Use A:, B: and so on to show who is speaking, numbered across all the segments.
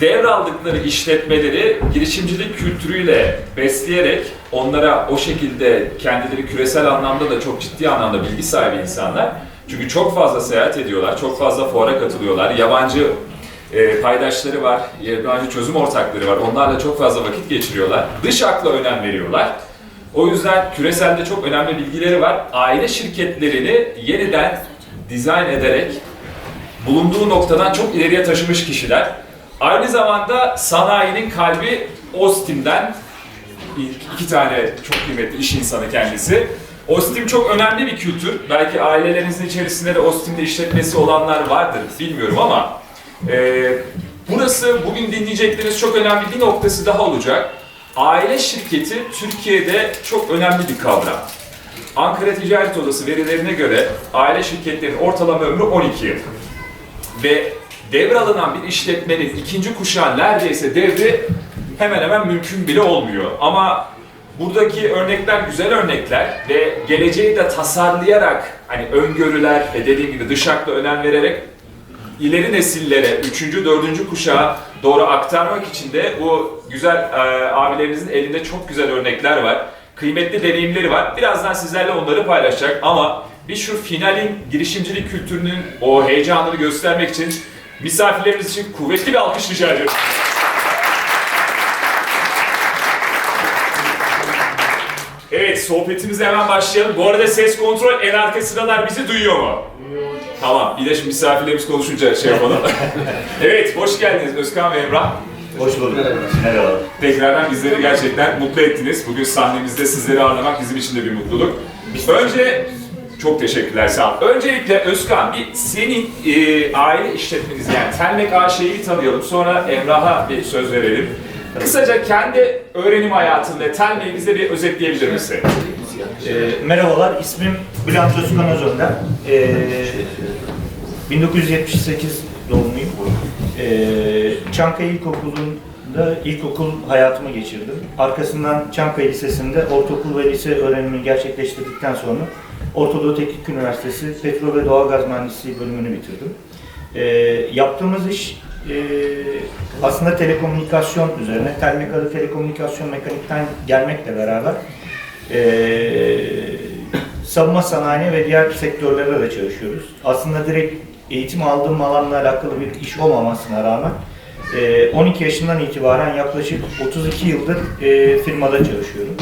A: devraldıkları işletmeleri girişimcilik kültürüyle besleyerek onlara o şekilde kendileri küresel anlamda da çok ciddi anlamda bilgi sahibi insanlar. Çünkü çok fazla seyahat ediyorlar, çok fazla fuara katılıyorlar. Yabancı e, paydaşları var, yabancı çözüm ortakları var. Onlarla çok fazla vakit geçiriyorlar. Dış akla önem veriyorlar. O yüzden küreselde çok önemli bilgileri var. Aile şirketlerini yeniden dizayn ederek bulunduğu noktadan çok ileriye taşımış kişiler. Aynı zamanda sanayinin kalbi Ostim'den iki tane çok kıymetli iş insanı kendisi. Ostim çok önemli bir kültür. Belki ailelerinizin içerisinde de Ostim'de işletmesi olanlar vardır bilmiyorum ama e, burası bugün dinleyecekleriniz çok önemli bir noktası daha olacak. Aile şirketi Türkiye'de çok önemli bir kavram. Ankara Ticaret Odası verilerine göre aile şirketlerinin ortalama ömrü 12 yıl. Ve devralınan bir işletmenin ikinci kuşağı neredeyse devri hemen hemen mümkün bile olmuyor. Ama buradaki örnekler güzel örnekler ve geleceği de tasarlayarak hani öngörüler ve dediğim gibi dış akla önem vererek ileri nesillere, üçüncü, dördüncü kuşağa doğru aktarmak için de bu güzel e, abilerimizin elinde çok güzel örnekler var. Kıymetli deneyimleri var. Birazdan sizlerle onları paylaşacak ama biz şu finalin girişimcilik kültürünün o heyecanını göstermek için misafirlerimiz için kuvvetli bir alkış rica ediyorum. Evet, sohbetimize hemen başlayalım. Bu arada ses kontrol en arka sıralar bizi duyuyor mu? Tamam, bir de şimdi misafirlerimiz konuşunca şey yapalım. evet, hoş geldiniz Özkan ve Emrah.
B: Hoş bulduk. Merhaba.
A: Tekrardan bizleri gerçekten mutlu ettiniz. Bugün sahnemizde sizleri ağırlamak bizim için de bir mutluluk. Önce çok teşekkürler sağ ol. Öncelikle Özkan bir senin e, aile işletmeniz yani Telmek AŞ'yi tanıyalım. Sonra Emrah'a bir söz verelim. Kısaca kendi öğrenim hayatını ve Telmek'i bize bir özetleyebilir misin?
B: Ee, merhabalar, ismim Bülent Özkan Özönder. Ee, 1978 doğumluyum. Ee, Çankaya İlkokulu'nda ilkokul hayatımı geçirdim. Arkasından Çankaya Lisesi'nde ortaokul ve lise öğrenimini gerçekleştirdikten sonra Orta Doğu Teknik Üniversitesi Petrol ve Doğalgaz Mühendisliği bölümünü bitirdim. Ee, yaptığımız iş e, aslında telekomünikasyon üzerine. Telmek adı telekomünikasyon mekanikten gelmekle beraber ee, savunma sanayi ve diğer sektörlerde de çalışıyoruz. Aslında direkt eğitim aldığım alanla alakalı bir iş olmamasına rağmen e, 12 yaşından itibaren yaklaşık 32 yıldır e, firmada çalışıyorum.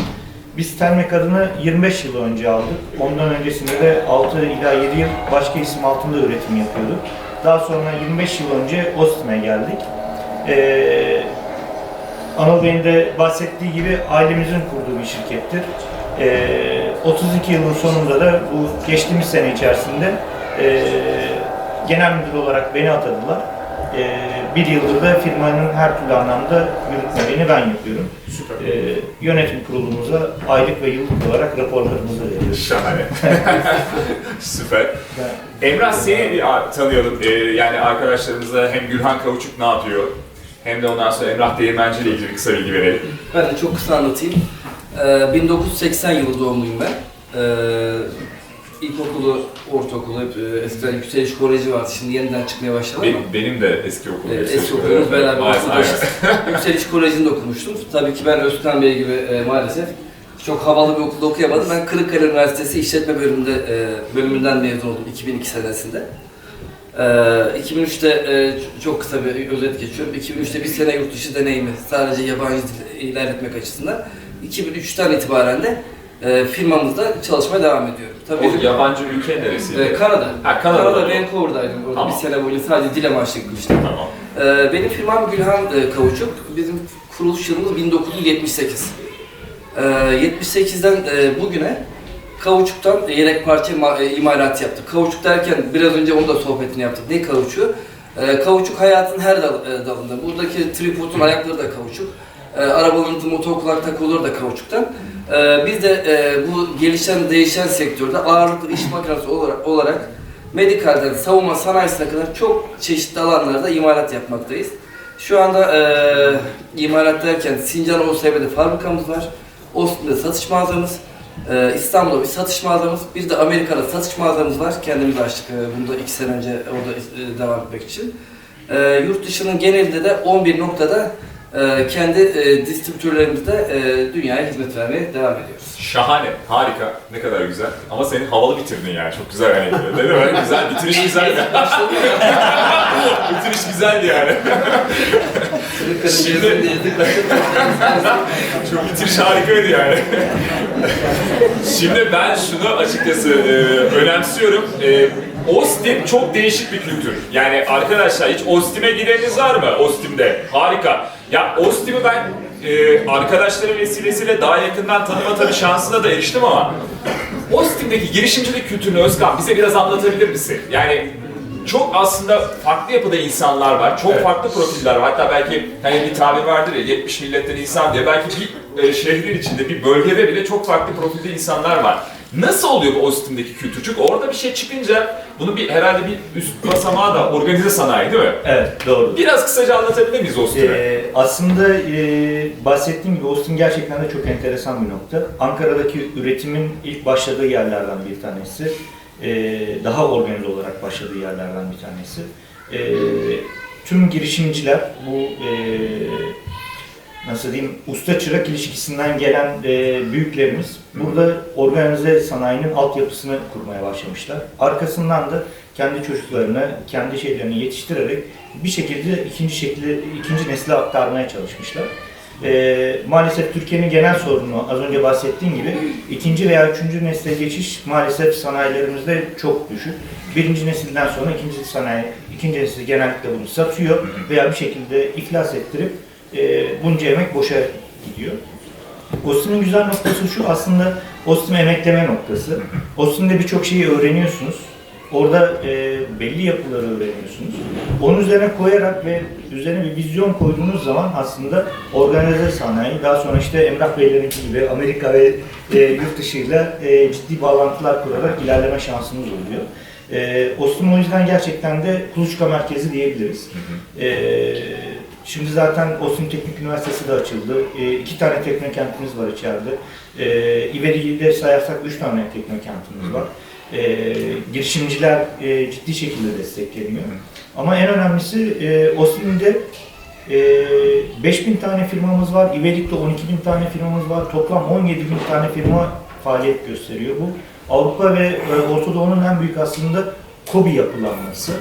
B: Biz Telmek adını 25 yıl önce aldık. Ondan öncesinde de 6 ila 7 yıl başka isim altında üretim yapıyorduk. Daha sonra 25 yıl önce Ostim'e geldik. Ee, Anıl Bey'in de bahsettiği gibi ailemizin kurduğu bir şirkettir. Ee, 32 yılın sonunda da bu geçtiğimiz sene içerisinde e, genel müdür olarak beni atadılar. Ee, bir yıldır da firmanın her türlü anlamda yürütmeliğini ben yapıyorum.
A: Süper.
B: Ee, yönetim kurulumuza aylık ve yıllık olarak raporlarımızı veriyoruz.
A: Şahane. Süper. Emrah seni bir tanıyalım. Ee, yani arkadaşlarımıza hem Gülhan Kavuçuk ne yapıyor hem de ondan sonra Emrah Değirmenci ile ilgili kısa bilgi verelim.
C: Ben de çok kısa anlatayım. Ee, 1980 yılı doğumluyum ben. Ee, ilkokulu, ortaokulu hep e, eskiden Yükseliş Koleji vardı. Şimdi yeniden çıkmaya başladı ama.
A: Benim, benim de eski okulum.
C: Evet, eski
A: Okul.
C: okulumuz beraber okuduğumuz Yükseliş Koleji'nde okumuştum. Tabii ki ben Özkan Bey gibi e, maalesef çok havalı bir okulda okuyamadım. Ben Kırıkkale Üniversitesi İşletme bölümünde e, bölümünden mezun oldum 2002 senesinde. Ee, 2003'te e, çok kısa bir özet geçiyorum. 2003'te bir sene yurt dışı deneyimi sadece yabancı dil ilerletmek açısından. 2003'ten itibaren de e, firmamızda çalışmaya devam ediyorum. Tabii
A: O yabancı ülke neresiydi?
C: e, Kanada.
A: Ha, Kanada'da.
C: Kanada Vancouver'daydım. Orada
A: Tamam.
C: bir sene boyunca sadece dil amaçlı gitmiştim.
A: Tamam.
C: Ee, benim firmam Gülhan e, Kavuçuk. Bizim kuruluş yılımız 1978. Ee, 78'den e, bugüne kauçuktan yedek parça e, imalat yaptık. Kauçuk derken biraz önce onu da sohbetini yaptık. Ne kauçuğu? Ee, kauçuk hayatın her dal- e, dalında. Buradaki tripodun ayakları da kauçuk. Ee, arabanın motor kulak takıları da kauçuktan. Ee, biz de e, bu gelişen değişen sektörde ağırlıklı iş makinesi olarak, olarak medikalden savunma sanayisine kadar çok çeşitli alanlarda imalat yapmaktayız. Şu anda e, imalat derken Sincan OSB'de fabrikamız var. Ostim'de satış mağazamız. Ee, İstanbul'da bir satış mağazamız, bir de Amerika'da satış mağazamız var. Kendimiz açtık e, bunu da iki sene önce orada e, devam etmek için. Ee, yurt dışının genelinde de 11 noktada e, kendi e, distribütörlerimizde e, dünyaya hizmet vermeye devam ediyoruz.
A: Şahane, harika. Ne kadar güzel. Ama senin havalı bitirdin yani. Çok güzel hani. Değil mi? Güzel, bitiriş güzeldi. bitiriş güzeldi yani. Şimdi- Çok bitiriş harikaydı yani. Şimdi ben şunu açıkçası e, önemsiyorum. E, Ostim çok değişik bir kültür. Yani arkadaşlar hiç Ostim'e gideniniz var mı? Ostim'de. Harika. Ya Ostim'i ben e, arkadaşlarım vesilesiyle daha yakından tanıma tabii şansına da eriştim ama Ostim'deki girişimcilik kültürünü Özkan bize biraz anlatabilir misin? Yani çok aslında farklı yapıda insanlar var. Çok farklı profiller var. Hatta belki hani bir tabir vardır ya 70 milletten insan diye. Belki bir e, şehrin içinde, bir bölgede bile çok farklı profilde insanlar var. Nasıl oluyor bu Ostim'deki kültür? Çünkü orada bir şey çıkınca bunu bir herhalde bir üst basamağı da organize sanayi değil mi?
B: Evet, doğru.
A: Biraz kısaca anlatabilir miyiz Ostim'i?
B: Ee, aslında e, bahsettiğim gibi Austin gerçekten de çok enteresan bir nokta. Ankara'daki üretimin ilk başladığı yerlerden bir tanesi. Ee, daha organize olarak başladığı yerlerden bir tanesi. Ee, tüm girişimciler bu e, nasıl diyeyim usta çırak ilişkisinden gelen e, büyüklerimiz burada organize sanayinin altyapısını kurmaya başlamışlar. Arkasından da kendi çocuklarını, kendi şeylerini yetiştirerek bir şekilde ikinci şekli, ikinci nesle aktarmaya çalışmışlar. E, maalesef Türkiye'nin genel sorunu az önce bahsettiğim gibi ikinci veya üçüncü nesle geçiş maalesef sanayilerimizde çok düşük. Birinci nesilden sonra ikinci sanayi, ikinci nesil genellikle bunu satıyor veya bir şekilde iflas ettirip e, bunca emek boşa gidiyor. Ostim'in güzel noktası şu aslında Ostim emekleme noktası. Ostim'de birçok şeyi öğreniyorsunuz. Orada e, belli yapıları öğreniyorsunuz. Onun üzerine koyarak ve üzerine bir vizyon koyduğunuz zaman aslında organize sanayi, daha sonra işte Emrah Bey'lerinki gibi Amerika ve e, yurt dışıyla e, ciddi bağlantılar kurarak ilerleme şansınız oluyor. E, Ostim o yüzden gerçekten de kuluçka merkezi diyebiliriz. E, Şimdi zaten Ostim Teknik Üniversitesi de açıldı. E, iki tane teknokentimiz var içeride. E, İveri'de sayarsak üç tane teknokentimiz var. E, girişimciler e, ciddi şekilde destekleniyor. Ama en önemlisi e, Ostim'de e, 5000 tane firmamız var. İvelik'te 12 bin tane firmamız var. Toplam 17 bin tane firma faaliyet gösteriyor. Bu Avrupa ve e, Orta Doğu'nun en büyük aslında KOBİ yapılanması.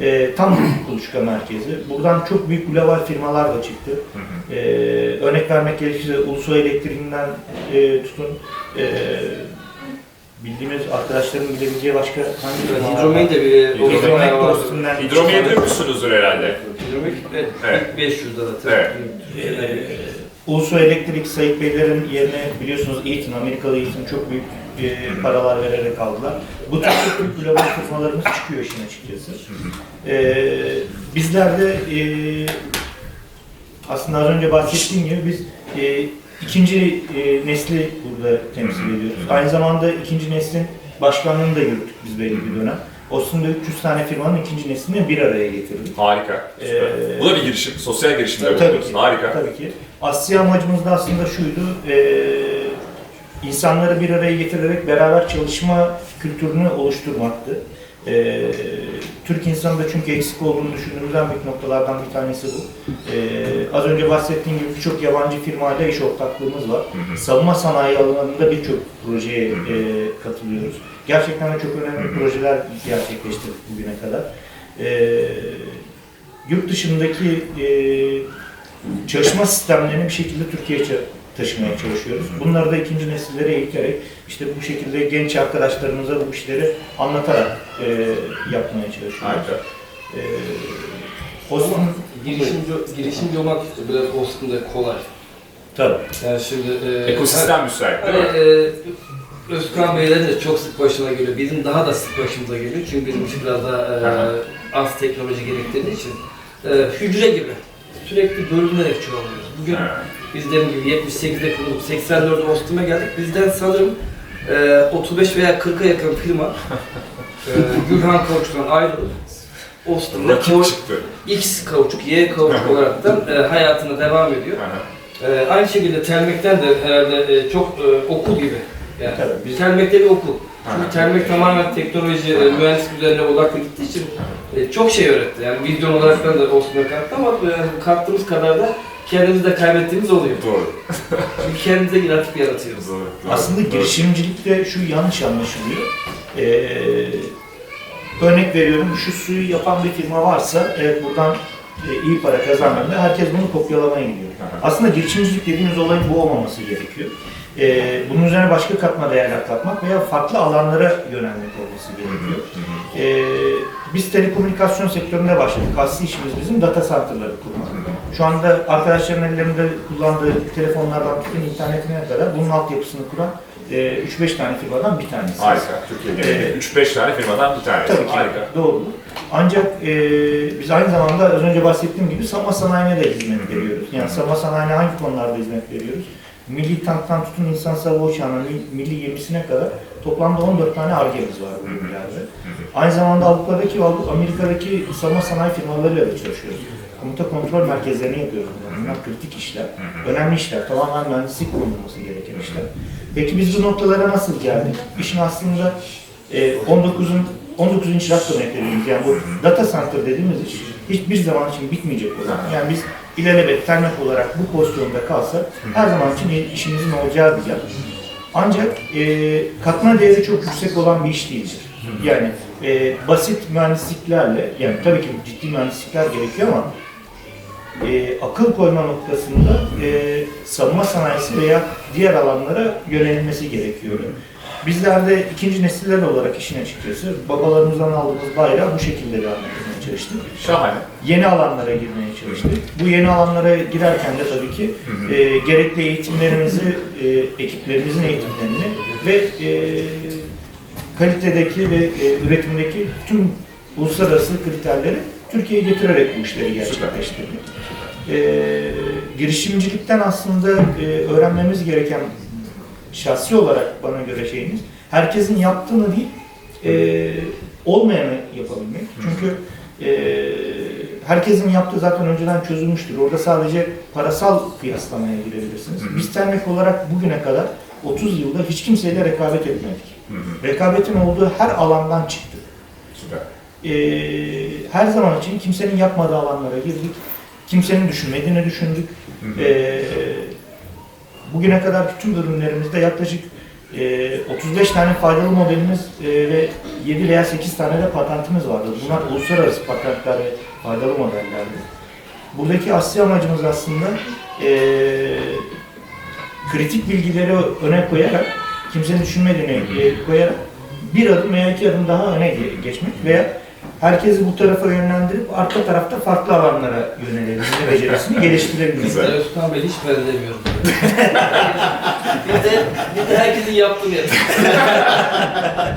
B: E, tam kuluçka merkezi. Buradan çok büyük global firmalar da çıktı. E, örnek vermek gerekirse Ulusoy Elektriğinden e, tutun e, bildiğimiz arkadaşların bilebileceği başka hangi firmalar var?
C: Hidromek de bir var.
B: Dostum'dan
A: Hidromeyi duymuşsunuzdur herhalde.
C: Hidromek evet,
A: Evet.
C: ilk 500 lira.
A: Evet.
B: Ee, Ulusoy Elektrik Sayık Beylerin yerine biliyorsunuz Eaton, Amerikalı Eaton çok büyük e, paralar vererek aldılar. Bu tür büyük global firmalarımız çıkıyor işin açıkçası. Ee, bizler de e, aslında az önce bahsettiğim gibi biz e, ikinci e, nesli burada temsil ediyoruz. Aynı zamanda ikinci neslin başkanlığını da yürüttük biz belli bir dönem. Ostim'de 300 tane firmanın ikinci neslini bir araya getirdik.
A: Harika. Süper.
B: Ee,
A: Bu da bir girişim, sosyal girişimler
B: Tabii ki.
A: Harika.
B: Tabii ki. Asya amacımız da aslında şuydu. eee insanları bir araya getirerek beraber çalışma kültürünü oluşturmaktı. Eee Türk insanı da çünkü eksik olduğunu düşündüğümüz en büyük noktalardan bir tanesi bu. Eee az önce bahsettiğim gibi birçok yabancı firmayla iş ortaklığımız var. Savunma sanayi alanında birçok projeye eee, katılıyoruz. Gerçekten de çok önemli projeler gerçekleştirdik bugüne kadar. Eee yurt dışındaki eee çalışma sistemlerini bir şekilde Türkiye'ye taşımaya çalışıyoruz. Bunları da ikinci nesillere eğiterek işte bu şekilde genç arkadaşlarımıza bu işleri anlatarak e, yapmaya çalışıyoruz.
A: Harika.
B: E, Osman,
C: Girişimci, girişimci olmak biraz Ostim'de kolay.
B: tabii.
C: Yani şimdi... E,
A: Ekosistem müsait
C: Hani
A: değil mi?
C: e, Özkan Beylerin de çok sık başına geliyor. Bizim daha da sık başımıza geliyor. Çünkü bizim iş biraz daha e, az teknoloji gerektirdiği için. E, hücre gibi. Sürekli bölünerek çoğalıyoruz. Bugün
A: Ha.
C: biz dediğim gibi 78'de kurulduk. 84'de Ostim'e geldik. Bizden sanırım e, 35 veya 40'a yakın firma e, Gülhan Kauçuk'tan ayrılıp Ostim'de
A: Rakip
C: Kauçuk-
A: çıktı.
C: X kauçuk, Y kauçuk olarak e, hayatına devam ediyor. Ee, aynı şekilde Telmek'ten de herhalde e, çok e, okul gibi Yani
B: Tabii, biz-
C: Telmek'te bir okul. Çünkü Telmek tamamen teknoloji, e, mühendislik üzerine odaklı gittiği için e, çok şey öğretti. Yani vizyon olarak da da kattı ama e, kattığımız kadar da kendimizi de kaybettiğimiz oluyor.
A: Doğru.
C: Çünkü kendimize yaratıp yaratıyoruz.
A: Doğru.
B: Aslında
A: Doğru.
B: girişimcilikte şu yanlış anlaşılıyor. Ee, örnek veriyorum, şu suyu yapan bir firma varsa evet, buradan e, iyi para kazanmıyor. Herkes bunu kopyalamaya gidiyor. Aslında girişimcilik dediğimiz olayın bu olmaması gerekiyor. Ee, bunun üzerine başka katma değerler katmak veya farklı alanlara yönelmek olması gerekiyor. Ee, biz telekomünikasyon sektöründe başladık. Asli işimiz bizim data center'ları kurmak. Şu anda arkadaşların ellerinde kullandığı telefonlardan tutun internetine kadar bunun altyapısını kuran e, 3-5 tane firmadan bir tanesi.
A: Harika. Türkiye'de
B: Ee,
A: 3-5 tane firmadan bir tanesi.
B: Tabii ki
A: Harika.
B: doğru. Ancak e, biz aynı zamanda az önce bahsettiğim gibi savunma sanayine de hizmet veriyoruz. Yani savunma sanayine hangi konularda hizmet veriyoruz? Milli tanktan tutun insan sava uçağına, mil- milli gemisine kadar toplamda 14 tane argemiz var bu ülkelerde. Aynı zamanda Avrupa'daki ve Amerika'daki savunma sanayi firmalarıyla da çalışıyoruz. Komuta kontrol merkezlerini yapıyoruz. bunlar. Bunlar kritik işler, önemli işler, tamamen mühendislik kullanılması gereken işler. Peki biz bu noktalara nasıl geldik? İşin aslında e, 19'un 19. rakam dediğimiz yani bu data center dediğimiz iş hiçbir zaman için bitmeyecek olan. Yani biz ilelebet termek olarak bu pozisyonda kalsa her zaman için işimizin olacağı bir yer. Ancak e, katma değeri çok yüksek olan bir iş değildir. Yani e, basit mühendisliklerle, yani tabii ki ciddi mühendislikler gerekiyor ama e, akıl koyma noktasında e, savunma sanayisi veya diğer alanlara yönelilmesi gerekiyor. Bizler de ikinci nesiller olarak işin açıkçası babalarımızdan aldığımız bayrağı bu şekilde devam etmeye çalıştık.
A: Şahane.
B: Yeni alanlara girmeye çalıştık. Bu yeni alanlara girerken de tabii ki e, gerekli eğitimlerimizi, e, ekiplerimizin eğitimlerini ve e, kalitedeki ve e, üretimdeki tüm uluslararası kriterleri Türkiye'ye getirerek bu işleri gerçekleştirdik. E, girişimcilikten aslında e, öğrenmemiz gereken şahsi olarak bana göre şeyimiz herkesin yaptığını değil e, olmayanı yapabilmek. Çünkü e, herkesin yaptığı zaten önceden çözülmüştür. Orada sadece parasal kıyaslamaya girebilirsiniz. Biz Termek olarak bugüne kadar 30 yılda hiç kimseyle rekabet etmedik.
A: Hı hı.
B: Rekabetin olduğu her alandan çıktık.
A: Süper.
B: Ee, her zaman için kimsenin yapmadığı alanlara girdik. Kimsenin düşünmediğini düşündük.
A: Hı hı.
B: Ee, bugüne kadar tüm ürünlerimizde yaklaşık e, 35 tane faydalı modelimiz e, ve 7 veya 8 tane de patentimiz vardı. Bunlar uluslararası patentler ve faydalı modellerdi. Buradaki asli amacımız aslında e, kritik bilgileri öne koyarak, kimsenin düşünmediğini e, koyarak bir adım veya iki adım daha öne ge- geçmek veya herkesi bu tarafa yönlendirip arka tarafta farklı alanlara yönelebilme becerisini geliştirebilmek.
A: Güzel.
C: Ben Özkan Bey hiç benzemiyorum. bir de bir de herkesin yaptığı yer.